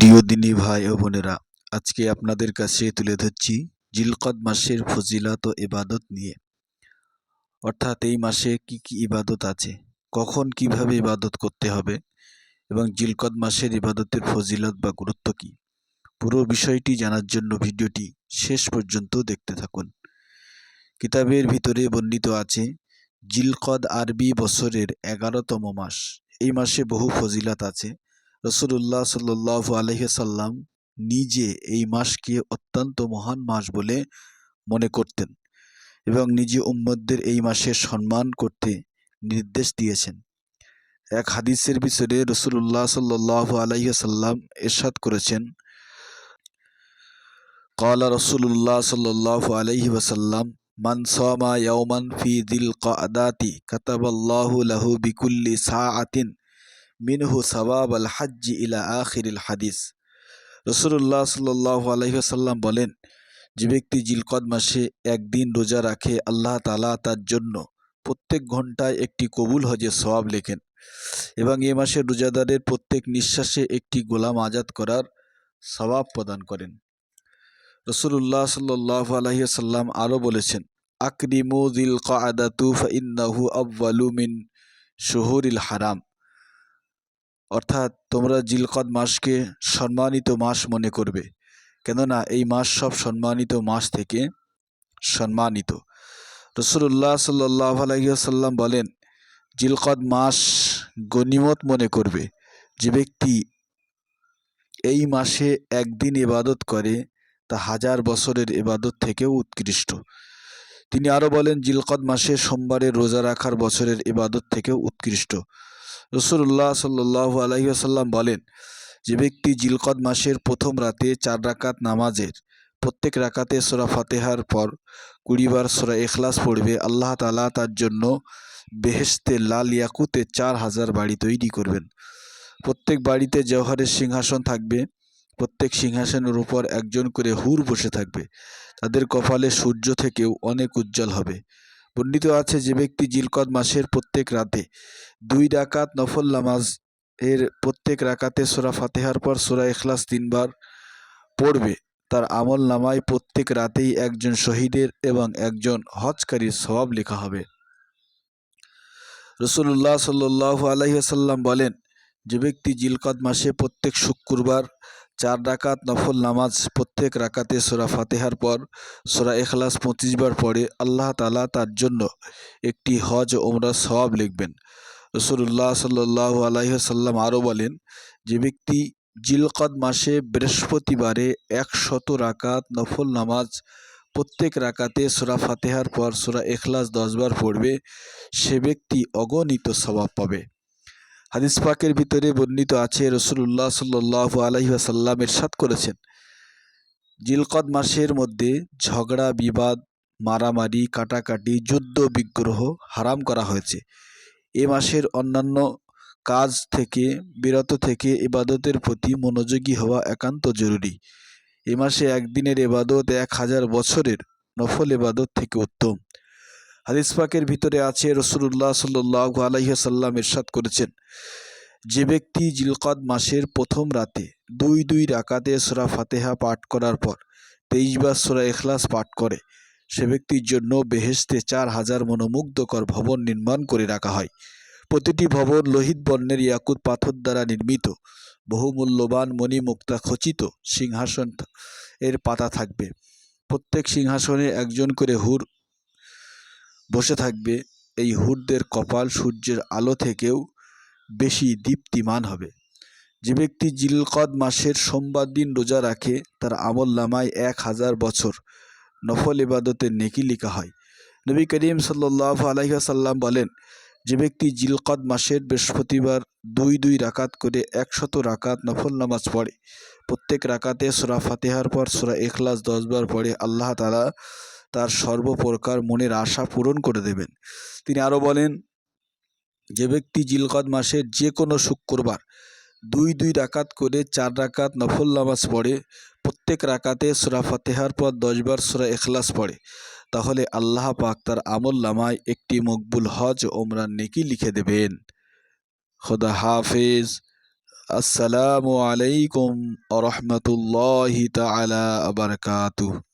প্রিয় দিনী ভাই ও বোনেরা, আজকে আপনাদের কাছে তুলে ধরছি জিলকদ মাসের ফজিলত ও ইবাদত নিয়ে। অর্থাৎ এই মাসে কি কি ইবাদত আছে, কখন কীভাবে ইবাদত করতে হবে এবং জিলকদ মাসের ইবাদতের ফজিলত বা গুরুত্ব কি, পুরো বিষয়টি জানার জন্য ভিডিওটি শেষ পর্যন্ত দেখতে থাকুন। কিতাবের ভিতরে বর্ণিত আছে জিলকদ আরবি বছরের এগারোতম মাস। এই মাসে বহু ফজিলাত আছে রসুল্লাহ সাল্লু আলহ্লাম নিজে এই মাসকে অত্যন্ত মহান মাস বলে মনে করতেন এবং নিজে উম্মদদের এই মাসের সম্মান করতে নির্দেশ দিয়েছেন। এক হাদিসের বিষয়ে রসুল্লাহ সাল্লু আলহিহাসাল্লাম এরশাদ করেছেন কলা রসুল্লাহ সাল্লু আলহি ওসাল্লাম মান ইউমান ফি দিল কাদাতি কাতাবাল্লাহু লাহু বিকুল্লি সা আতিন মিনহু সবাব আল হাজ্জি ইলা আখিরিল হাদিস। রসুল্লাহ সাল্লাহ আলহিহাসাল্লাম বলেন, যে ব্যক্তি জিলকদ মাসে একদিন রোজা রাখে, আল্লাহ তালা তার জন্য প্রত্যেক ঘন্টায় একটি কবুল হজে সবাব লেখেন এবং এ মাসে রোজাদারের প্রত্যেক নিঃশ্বাসে একটি গোলাম আজাদ করার সবাব প্রদান করেন। রসুল্লাহ সাল্লাহ আলহিহাসাল্লাম আরও বলেছেন, আকরিমু দিল কাদাতু ফাইন্নাহু আব্বালু মিন শহরিল হারাম। অর্থাৎ তোমরা জিলকদ মাসকে সম্মানিত মাস মনে করবে। কেননা এই মাস সব সম্মানিত মাস থেকে সম্মানিত। রসুল্লাহ সাল্লাহ আলহিহাসাল্লাম বলেন, জিলকদ মাস গনিমত মনে করবে। যে ব্যক্তি এই মাসে একদিন ইবাদত করে, তা হাজার বছরের ইবাদত থেকেও উৎকৃষ্ট। তিনি আরও বলেন, জিলকদ মাসে সোমবারে রোজা রাখার বছরের ইবাদত থেকেও উৎকৃষ্ট। রসুল্লাহ সাল্লাহ আলহিহাসাল্লাম বলেন, যে ব্যক্তি জিলকদ মাসের প্রথম রাতে চার রাকাত নামাজের প্রত্যেক রাকাতে সোরা ফাতেহার পর কুড়িবার সোরা এখলাস পড়বে, আল্লাহ তালা তার জন্য বেহেস্তে লাল ইয়াকুতে চার হাজার বাড়ি তৈরি করবেন। প্রত্যেক বাড়িতে জওহরের সিংহাসন থাকবে, প্রত্যেক সিংহাসনের উপর একজন করে হুর বসে থাকবে, তাদের কপালে সূর্য থেকেও অনেক উজ্জ্বল হবে। বর্ণিত আছে যে ব্যক্তি জিলকদ মাসের প্রত্যেক রাতে দুই ডাকাত নফল নামাজ এর প্রত্যেক রাকাতে সোরা ফাতেহার পর সোরা এখলাস তিনবার পড়বে। তার আমল নামায় প্রত্যেক রাতেই একজন শহীদের এবং একজন হজকারীর স্বভাব লেখা হবে। রসুল্লাহ সাল্লাহ আলহিহাসাল্লাম বলেন, যে ব্যক্তি জিলকদ মাসে প্রত্যেক শুক্রবার চার রাকাত নফল নামাজ প্রত্যেক রাকাতে সোরা ফাতেহার পর সোরা এখলাস পঁচিশ বার পরে আল্লাহ তালা তার জন্য একটি হজ ওমরা সওয়াব লিখবেন। রসুল্লাহ সাল্লাহ আলাইসাল্লাম আরও বলেন, যে ব্যক্তি জিলকদ মাসে বৃহস্পতিবারে একশত রাকাত নফল নামাজ প্রত্যেক রাকাতে সোরা ফাতেহার পর সোরা এখলাস দশবার পড়বে, সে ব্যক্তি অগণিত স্বভাব পাবে। হাদিস পাকের ভিতরে বর্ণিত আছে রসুল্লাহ সাল্লাহ আলহিহাসাল্লাম এরশাদ করেছেন। জিলকদ মাসের মধ্যে ঝগড়া, বিবাদ, মারামারি, কাটাকাটি, যুদ্ধ, বিগ্রহ হারাম করা হয়েছে। এ মাসের অন্যান্য কাজ থেকে, বিরত থেকে এবাদতের প্রতি মনোযোগী হওয়া একান্ত জরুরি। এ মাসে একদিনের এবাদত এক হাজার বছরের নফল এবাদত থেকে উত্তম। হাদিস পাকের ভিতরে আছে রসুল্লাহ সাল্লাহ আলহিহাসাল্লাম এরশাদ করেছেন, যে ব্যক্তি জিলকদ মাসের প্রথম রাতে দুই দুই রাকাতে সোরা ফাতেহা পাঠ করার পর তেইশবার সোরা এখলাস পাঠ করে, সে ব্যক্তির জন্য বেহেস্তে চার হাজার মনোমুগ্ধকর ভবন নির্মাণ করে রাখা হয়। প্রতিটি ভবন লোহিত বর্ণের ইয়াকুত পাথর দ্বারা নির্মিত, বহুমূল্যবান মণিমুক্তা খচিত সিংহাসন এর পাতা থাকবে। প্রত্যেক সিংহাসনে একজন করে হুর বসে থাকবে, এই হুরদের কপাল সূর্যের আলো থেকেও বেশি দীপ্তিমান হবে। যে ব্যক্তি জিলকদ মাসের সোমবার দিন রোজা রাখে, তার আমল নামায় এক হাজার বছর নফল ইবাদতের নেকি লিখা হয়। নবী করিম সাল্লাহ আলহিহাসাল্লাম বলেন, যে ব্যক্তি জিলকদ মাসের বৃহস্পতিবার দুই দুই রাকাত করে একশত রাকাত নফল নামাজ পড়ে, প্রত্যেক রাকাতে সোরা ফাতেহার পর সোরা এখলাস দশবার পড়ে, আল্লাহ তালা তার সর্বপ্রকার মনের আশা পূরণ করে দেবেন। তিনি আরও বলেন, যে ব্যক্তি জিলকদ মাসের যে কোনো শুক্রবার দুই দুই রাকাত করে চার রাকাত নফল নামাজ পড়ে, প্রত্যেক রাকাতে সুরা ফাতেহার পর দশবার সুরা এখলাস পড়ে, তাহলে আল্লাহ পাক তার আমল নামায় একটি মকবুল হজ ওমরান নেকি লিখে দেবেন। খোদা হাফেজ। আসসালামু আলাইকুম আ রহমতুল্লাহি তাআলা বারাকাতুহু।